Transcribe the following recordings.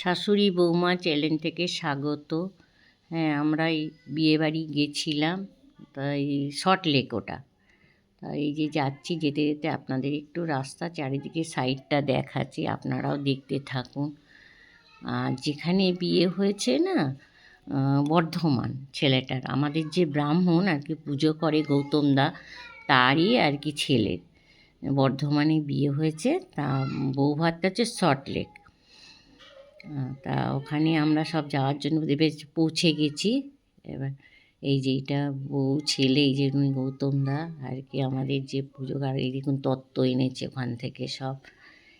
শাশুড়ি বৌমা চ্যানেল থেকে স্বাগত। হ্যাঁ আমরা এই বিয়েবাড়ি গেছিলাম, তাই শর্ট লেক ওটা। তাই এই যে যাচ্ছি, যেতে যেতে আপনাদের একটু রাস্তা চারিদিকে সাইডটা দেখাচ্ছি, আপনারাও দেখতে থাকুন। আর যেখানে বিয়ে হয়েছে না বর্ধমান ছেলেটার, আমাদের যে ব্রাহ্মণ আর কি পুজো করে গৌতম দা, তারই আর কি ছেলের বর্ধমানে বিয়ে হয়েছে, তা বৌভাতটা হচ্ছে শর্ট লেক তা ওখানে আমরা সব যাওয়ার জন্য বেশ পৌঁছে গেছি। এবার এই যে এটা বউ, ছেলে, এই যে উনি গৌতম দা আর কি আমাদের যে পুজো আর এই দেখুন তত্ত্ব এনেছে ওখান থেকে সব।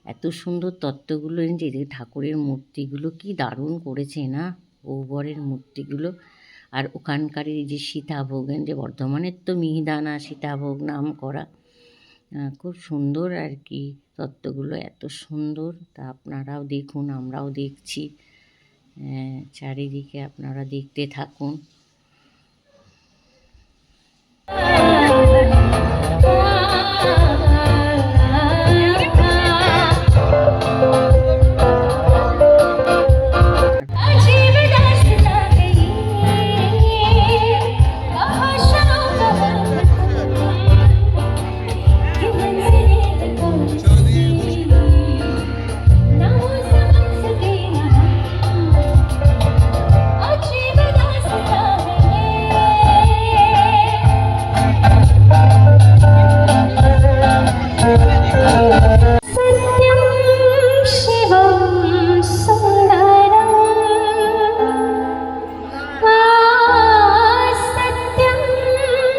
এত সুন্দর তত্ত্বগুলো এনেছে যে ঠাকুরের মূর্তিগুলো কি দারুণ করেছে না বউবরের মূর্তিগুলো। আর ওখানকার এই যে সীতাভোগ যে বর্ধমানের তো মিহিদানা, সীতাভোগ নাম করা খুব সুন্দর আর কি। তত্ত্বগুলো এত সুন্দর তা আপনারাও দেখুন আমরাও দেখছি। চারিদিকে আপনারা দেখতে থাকুন।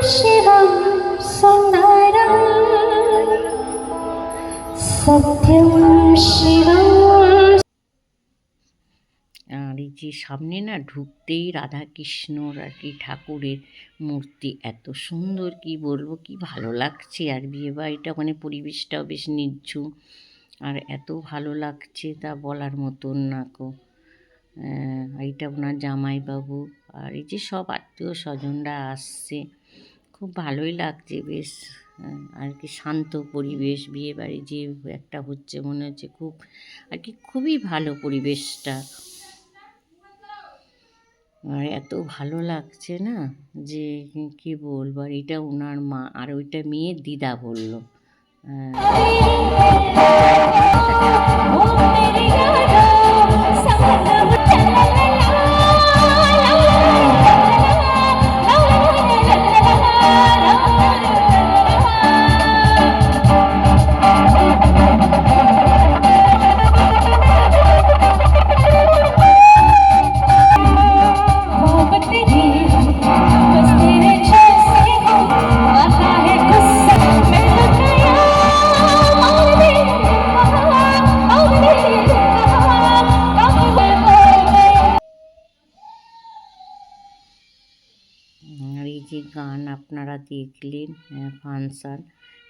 शिवं सुन्दरम् सत्यं शिवं আর এই যে সামনে না ঢুকতেই রাধা কৃষ্ণর আর কি ঠাকুরের মূর্তি এত সুন্দর কি বলবো কি ভালো লাগছে আর বিয়ে বাড়িটা ওখানে পরিবেশটাও বেশ নির্ঝুম আর এত ভালো লাগছে তা বলার মতন না কো আহ, এইটা ওনার জামাইবাবু আর এই যে সব আত্মীয় স্বজনরা আসছে খুব ভালোই লাগছে বেশ। আর কি শান্ত পরিবেশ বিয়ে বাড়ি যে একটা হচ্ছে মনে হচ্ছে খুব, আর কি খুবই ভালো পরিবেশটা। আর এত ভালো লাগছে না যে কি বলব, আর এটা ওনার মা, আর ওইটা মেয়ে দিদা বলল। गान अपनारा देखले फांगशन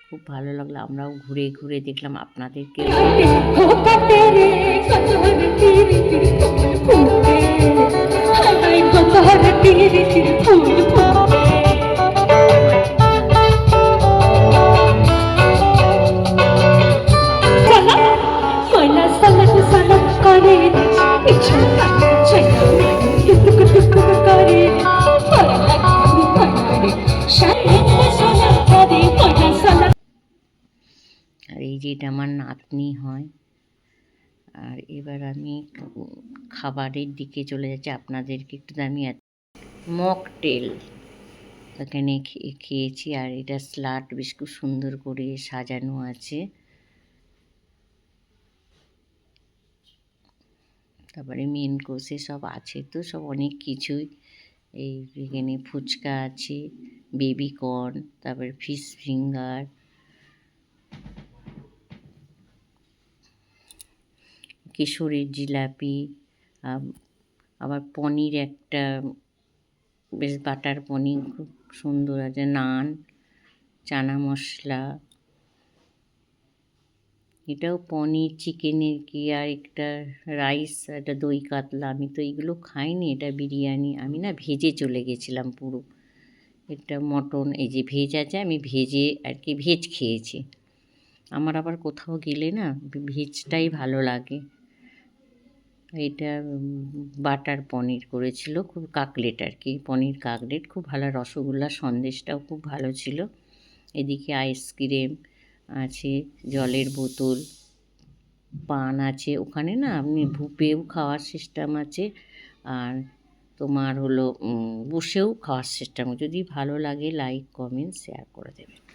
खूब भलो लगल घुरे घुरे देखल अपन के Thank. এই এটা আমার নাতনি হয়। আর এবার আমি খাবারের দিকে চলে যাচ্ছি। আপনাদেরকে একটু আমি মকটেল এখানে খেয়েছি। আর এটা স্লাট বেশ খুব সুন্দর করে সাজানো আছে। তারপরে মেন কোর্সে সব আছে তো, সব অনেক কিছুই। এই এখানে ফুচকা আছে বেবি কর্ন তারপরে ফিশ ফিঙ্গার কেশরের জিলাপি আবার পনির একটা, বেশ বাটার পনির খুব সুন্দর আছে, নান, চানা মশলা। এটাও পনির, চিকেনের কি আর একটা রাইস, একটা দই কাতলা, আমি তো এইগুলো খাইনি, এটা বিরিয়ানি। আমি না ভেজে চলে গেছিলাম পুরো। এটা মটন, এই যে ভেজ আছে, আমি ভেজে আর কি ভেজ খেয়েছি। আমার আবার কোথাও গেলে না, ভেজটাই ভালো লাগে। এটা বাটার পনির করেছিল খুব কাকলেট আর কি পনির কাকলেট খুব ভালো রসগোল্লা সন্দেশটাও খুব ভালো ছিল। এদিকে আইসক্রিম আছে জলের বোতল পান আছে ওখানে না আপনি ভুপেও খাওয়ার সিস্টেম আছে আর তোমার হলো বসেও খাওয়ার সিস্টেম যদি ভালো লাগে লাইক কমেন্ট শেয়ার করে দেবেন।